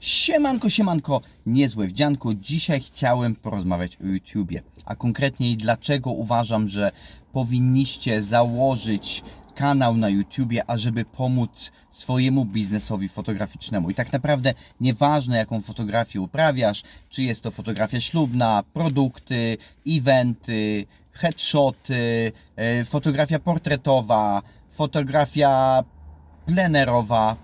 Siemanko, siemanko, niezłe wdzianko. Dzisiaj chciałem porozmawiać o YouTubie, a konkretniej dlaczego uważam, że powinniście założyć kanał na YouTubie, ażeby pomóc swojemu biznesowi fotograficznemu. I tak naprawdę nieważne jaką fotografię uprawiasz, czy jest to fotografia ślubna, produkty, eventy, headshoty, e, fotografia portretowa, fotografia plenerowa.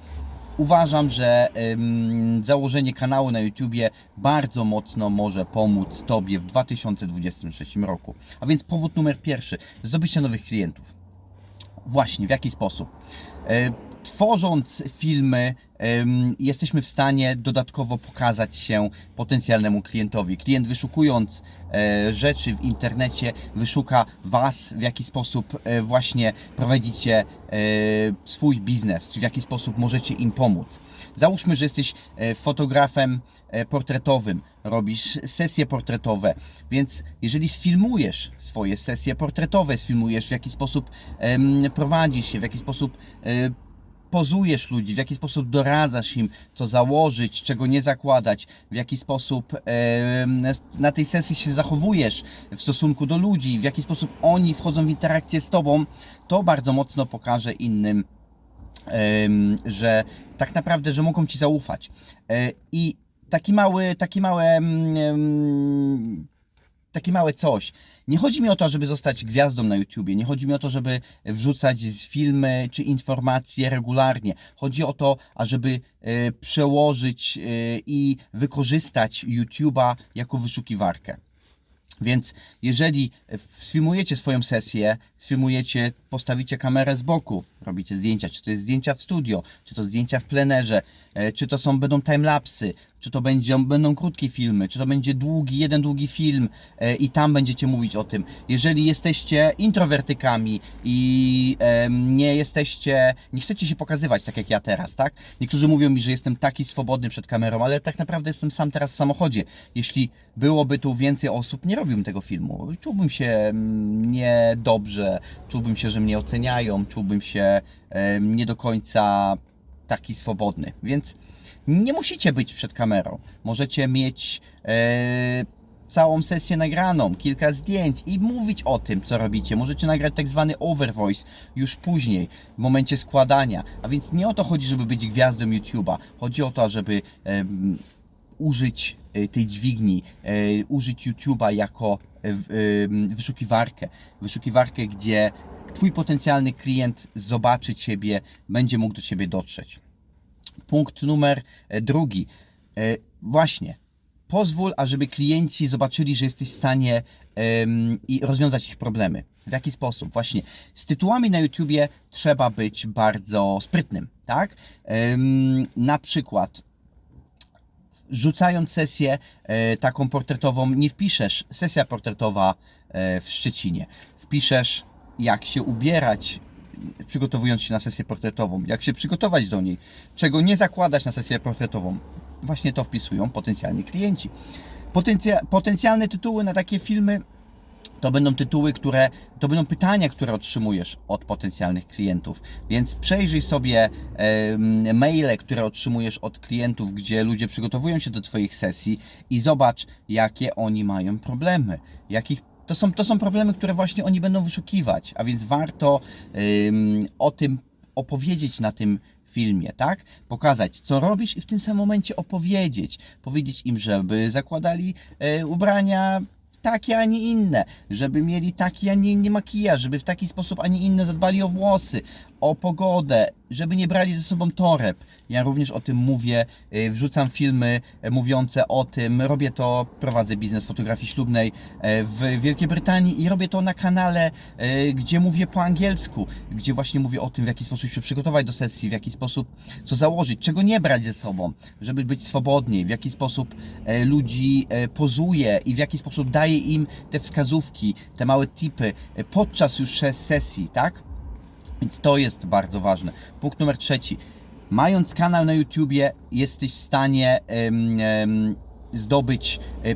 Uważam, że ym, założenie kanału na YouTubie bardzo mocno może pomóc Tobie w 2023 roku. A więc powód numer pierwszy: zdobycie nowych klientów. Właśnie, w jaki sposób? E, Tworząc filmy, jesteśmy w stanie dodatkowo pokazać się potencjalnemu klientowi. Klient wyszukując e, rzeczy w internecie, wyszuka Was, w jaki sposób e, właśnie prowadzicie e, swój biznes, czy w jaki sposób możecie im pomóc. Załóżmy, że jesteś fotografem portretowym, robisz sesje portretowe, więc jeżeli sfilmujesz swoje sesje portretowe, sfilmujesz w jaki sposób prowadzisz się, w jaki sposób pozujesz ludzi, w jaki sposób doradzasz im, co założyć, czego nie zakładać, w jaki sposób na tej sesji się zachowujesz w stosunku do ludzi, w jaki sposób oni wchodzą w interakcję z tobą, to bardzo mocno pokaże innym że tak naprawdę, że mogą Ci zaufać. E, I taki mały, taki małe, takie małe coś. Nie chodzi mi o to, żeby zostać gwiazdą na YouTubie, nie chodzi mi o to, żeby wrzucać filmy czy informacje regularnie. Chodzi o to, ażeby e, przełożyć e, i wykorzystać YouTuba jako wyszukiwarkę. Więc jeżeli sfilmujecie swoją sesję, sfilmujecie, postawicie kamerę z boku, robicie zdjęcia, czy to jest zdjęcia w studio, czy to zdjęcia w plenerze, e, czy to są będą timelapsy, czy to będzie, będą krótkie filmy, czy to będzie długi, jeden długi film e, i tam będziecie mówić o tym. Jeżeli jesteście introwertykami i em, nie jesteście, nie chcecie się pokazywać tak jak ja teraz, tak? Niektórzy mówią mi, że jestem taki swobodny przed kamerą, ale tak naprawdę jestem sam teraz w samochodzie. Jeśli byłoby tu więcej osób, nie robiłbym tego filmu. Czułbym się niedobrze, czułbym się, że mnie oceniają, czułbym się em, nie do końca taki swobodny. Więc nie musicie być przed kamerą. Możecie mieć e, całą sesję nagraną, kilka zdjęć i mówić o tym, co robicie. Możecie nagrać tak zwany overvoice już później, w momencie składania. A więc nie o to chodzi, żeby być gwiazdą YouTube'a. Chodzi o to, żeby em, użyć e, tej dźwigni, e, użyć YouTube'a jako e, wyszukiwarkę. Wyszukiwarkę, gdzie Twój potencjalny klient zobaczy Ciebie, będzie mógł do Ciebie dotrzeć. Punkt numer e, drugi. E, Właśnie, pozwól, ażeby klienci zobaczyli, że jesteś w stanie i rozwiązać ich problemy. W jaki sposób? Właśnie z tytułami na YouTubie trzeba być bardzo sprytnym, tak? Na przykład rzucając sesję e, taką portretową, nie wpiszesz sesja portretowa w Szczecinie. Wpiszesz jak się ubierać, przygotowując się na sesję portretową, jak się przygotować do niej, czego nie zakładać na sesję portretową. Właśnie to wpisują potencjalni klienci. Potencja, potencjalne tytuły na takie filmy to będą tytuły, które, to będą pytania, które otrzymujesz od potencjalnych klientów. Więc przejrzyj sobie em, maile, które otrzymujesz od klientów, gdzie ludzie przygotowują się do Twoich sesji i zobacz, jakie oni mają problemy. Jakich, to, są, to są problemy, które właśnie oni będą wyszukiwać, a więc warto em, o tym opowiedzieć na tym filmie, tak? Pokazać, co robisz i w tym samym momencie opowiedzieć. Powiedzieć im, żeby zakładali e, ubrania takie, a nie inne, żeby mieli taki, a nie inny makijaż, żeby w taki sposób, a nie inny zadbali o włosy, o pogodę, żeby nie brali ze sobą toreb. Ja również o tym mówię, y, wrzucam filmy y, mówiące o tym, robię to, prowadzę biznes fotografii ślubnej y, w Wielkiej Brytanii i robię to na kanale, gdzie mówię po angielsku, gdzie właśnie mówię o tym, w jaki sposób się przygotować do sesji, w jaki sposób co założyć, czego nie brać ze sobą, żeby być swobodniej, w jaki sposób ludzi pozuje i w jaki sposób daje im te wskazówki, te małe tipy podczas już sesji, tak? Więc to jest bardzo ważne. Punkt numer trzeci. Mając kanał na YouTubie, jesteś w stanie zdobyć, e, e,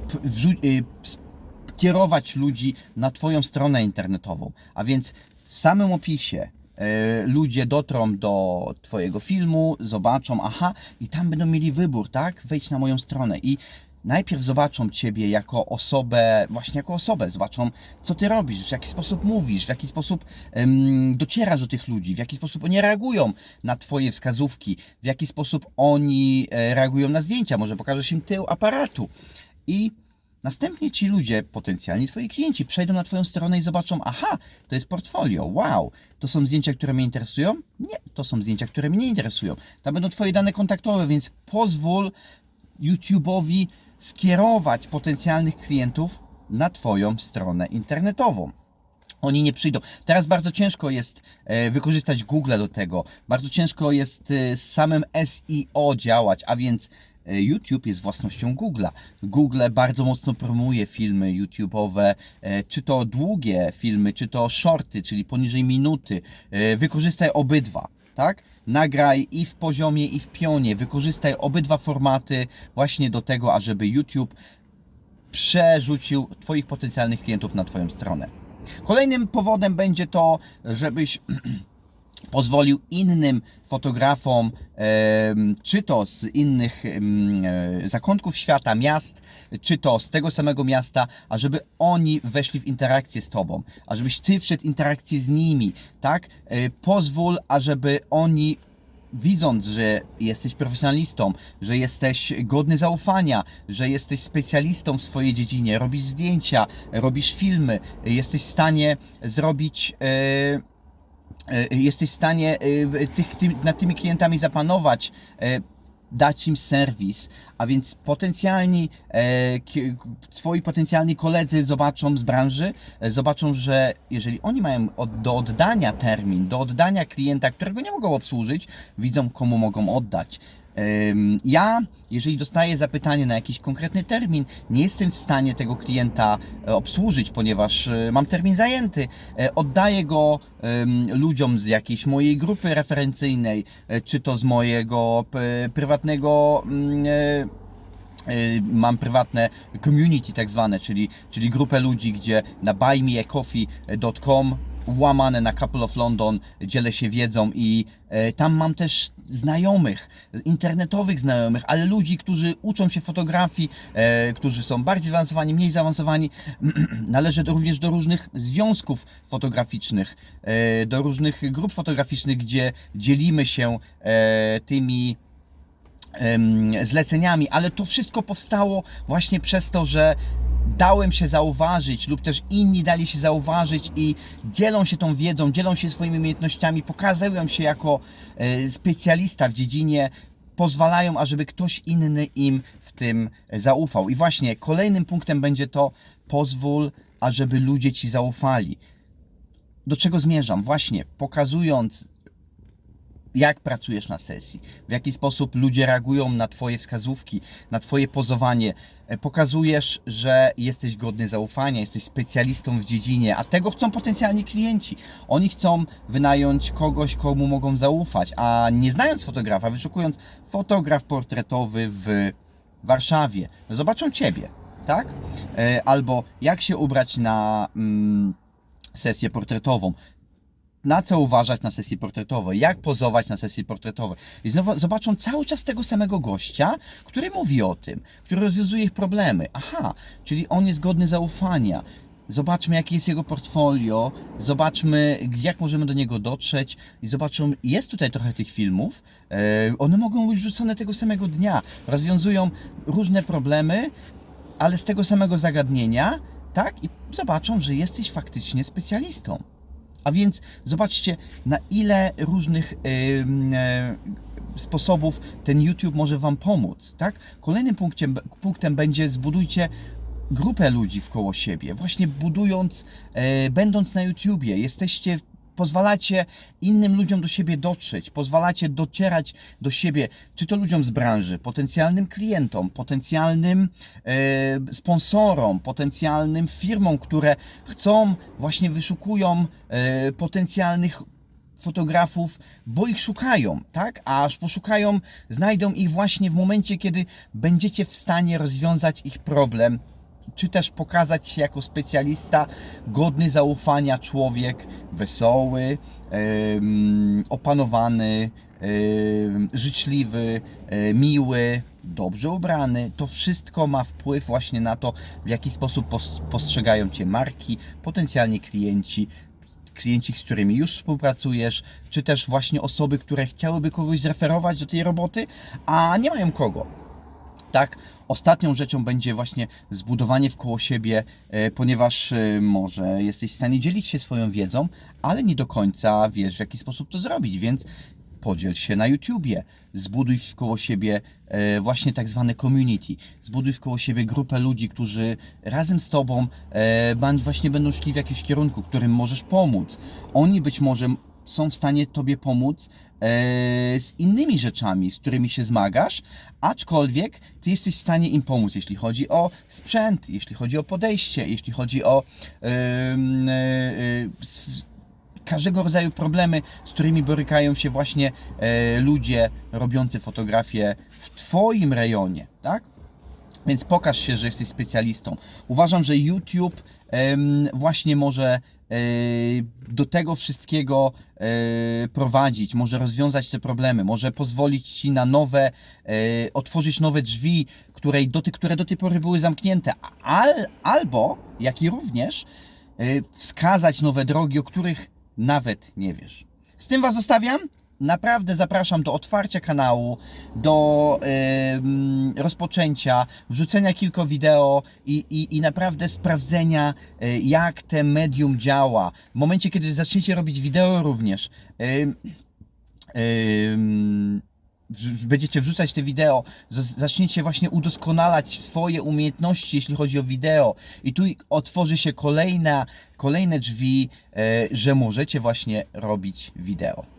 kierować ludzi na Twoją stronę internetową. A więc w samym opisie e, ludzie dotrą do Twojego filmu, zobaczą, aha, i tam będą mieli wybór, tak? Wejdź na moją stronę i najpierw zobaczą Ciebie jako osobę, właśnie jako osobę, zobaczą, co Ty robisz, w jaki sposób mówisz, w jaki sposób em, docierasz do tych ludzi, w jaki sposób oni reagują na Twoje wskazówki, w jaki sposób oni e, reagują na zdjęcia, może pokażesz im tył aparatu i Następnie ci ludzie, potencjalni twoi klienci, przejdą na twoją stronę i zobaczą, aha, to jest portfolio, wow, to są zdjęcia, które mnie interesują? Nie, to są zdjęcia, które mnie nie interesują. Tam będą twoje dane kontaktowe, więc pozwól YouTube'owi skierować potencjalnych klientów na twoją stronę internetową. Oni nie przyjdą. Teraz bardzo ciężko jest e, wykorzystać Google do tego. Bardzo ciężko jest e, z samym SEO działać, a więc e, YouTube jest własnością Google'a. Google bardzo mocno promuje filmy YouTube'owe, czy to długie filmy, czy to shorty, czyli poniżej minuty. Wykorzystaj obydwa, tak? Nagraj i w poziomie, i w pionie. Wykorzystaj obydwa formaty właśnie do tego, ażeby YouTube przerzucił Twoich potencjalnych klientów na Twoją stronę. Kolejnym powodem będzie to, żebyś pozwolił innym fotografom, czy to z innych e, zakątków świata, miast, czy to z tego samego miasta, ażeby oni weszli w interakcję z Tobą, ażebyś Ty wszedł w interakcję z nimi, tak? E, Pozwól, ażeby oni widząc, że jesteś profesjonalistą, że jesteś godny zaufania, że jesteś specjalistą w swojej dziedzinie, robisz zdjęcia, robisz filmy, jesteś w stanie zrobić. e, Jesteś w stanie e, tych, tym, nad tymi klientami zapanować, e, dać im serwis, a więc potencjalni, e, swoi potencjalni koledzy zobaczą z branży, e, zobaczą, że jeżeli oni mają od, do oddania termin, do oddania klienta, którego nie mogą obsłużyć, widzą komu mogą oddać. Ja, jeżeli dostaję zapytanie na jakiś konkretny termin, nie jestem w stanie tego klienta e, obsłużyć, ponieważ e, mam termin zajęty. E, Oddaję go ludziom z jakiejś mojej grupy referencyjnej, czy to z mojego prywatnego. mm, mam prywatne community tak zwane, czyli, czyli grupę ludzi, gdzie na buymeacoffee.com łamane na Couple of London dzielę się wiedzą i e, tam mam też znajomych, internetowych znajomych, ale ludzi, którzy uczą się fotografii, e, którzy są bardziej zaawansowani, mniej zaawansowani. Należę również do różnych związków fotograficznych, e, do różnych grup fotograficznych, gdzie dzielimy się tymi zleceniami, ale to wszystko powstało właśnie przez to, że dałem się zauważyć lub też inni dali się zauważyć i dzielą się tą wiedzą, dzielą się swoimi umiejętnościami, pokazują się jako e, specjalista w dziedzinie, pozwalają, ażeby ktoś inny im w tym zaufał. I właśnie kolejnym punktem będzie to pozwól, ażeby ludzie ci zaufali. Do czego zmierzam? Właśnie pokazując jak pracujesz na sesji, w jaki sposób ludzie reagują na Twoje wskazówki, na Twoje pozowanie. E, Pokazujesz, że jesteś godny zaufania, jesteś specjalistą w dziedzinie, a tego chcą potencjalni klienci. Oni chcą wynająć kogoś, komu mogą zaufać, a nie znając fotografa, wyszukując fotograf portretowy w Warszawie, zobaczą Ciebie, tak? E, Albo jak się ubrać na mm, sesję portretową na co uważać na sesji portretowej, jak pozować na sesji portretowej. I znowu zobaczą cały czas tego samego gościa, który mówi o tym, który rozwiązuje ich problemy. Aha, czyli on jest godny zaufania. Zobaczmy, jakie jest jego portfolio, zobaczmy, jak możemy do niego dotrzeć i zobaczą, jest tutaj trochę tych filmów, e, one mogą być wrzucone tego samego dnia, rozwiązują różne problemy, ale z tego samego zagadnienia, tak? I zobaczą, że jesteś faktycznie specjalistą. A więc zobaczcie, na ile różnych ym, e, sposobów ten YouTube może Wam pomóc. Tak? Kolejnym punktem, punktem będzie zbudujcie grupę ludzi wkoło siebie. Właśnie budując, e, będąc na YouTubie, jesteście pozwalacie innym ludziom do siebie dotrzeć, pozwalacie docierać do siebie, czy to ludziom z branży, potencjalnym klientom, potencjalnym e, sponsorom, potencjalnym firmom, które chcą, właśnie wyszukują e, potencjalnych fotografów, bo ich szukają, tak? A aż poszukają, znajdą ich właśnie w momencie, kiedy będziecie w stanie rozwiązać ich problem czy też pokazać się jako specjalista, godny zaufania człowiek, wesoły, opanowany, życzliwy, miły, dobrze ubrany. To wszystko ma wpływ właśnie na to, w jaki sposób pos- postrzegają Cię marki, potencjalnie klienci, klienci, z którymi już współpracujesz, czy też właśnie osoby, które chciałyby kogoś zreferować do tej roboty, a nie mają kogo. Tak, ostatnią rzeczą będzie właśnie zbudowanie wkoło siebie, e, ponieważ e, może jesteś w stanie dzielić się swoją wiedzą, ale nie do końca wiesz, w jaki sposób to zrobić, więc podziel się na YouTubie, zbuduj wkoło siebie e, właśnie tak zwane community, zbuduj wkoło siebie grupę ludzi, którzy razem z Tobą właśnie będą szli w jakimś kierunku, którym możesz pomóc. Oni być może są w stanie Tobie pomóc e, z innymi rzeczami, z którymi się zmagasz, aczkolwiek Ty jesteś w stanie im pomóc, jeśli chodzi o sprzęt, jeśli chodzi o podejście, jeśli chodzi o e, e, każdego rodzaju problemy, z którymi borykają się właśnie ludzie robiący fotografie w Twoim rejonie, tak? Więc pokaż się, że jesteś specjalistą. Uważam, że YouTube właśnie może do tego wszystkiego e, prowadzić, może rozwiązać te problemy, może pozwolić Ci na nowe, e, otworzyć nowe drzwi, które do, które do tej pory były zamknięte, Al, albo, jak i również e, wskazać nowe drogi, o których nawet nie wiesz. Z tym Was zostawiam. Naprawdę zapraszam do otwarcia kanału, do rozpoczęcia, wrzucenia kilku wideo i, i, i naprawdę sprawdzenia, e, jak te medium działa. W momencie, kiedy zaczniecie robić wideo również, będziecie wrzucać te wideo, zaczniecie właśnie udoskonalać swoje umiejętności, jeśli chodzi o wideo. I tu otworzy się kolejna, kolejne drzwi, e, że możecie właśnie robić wideo.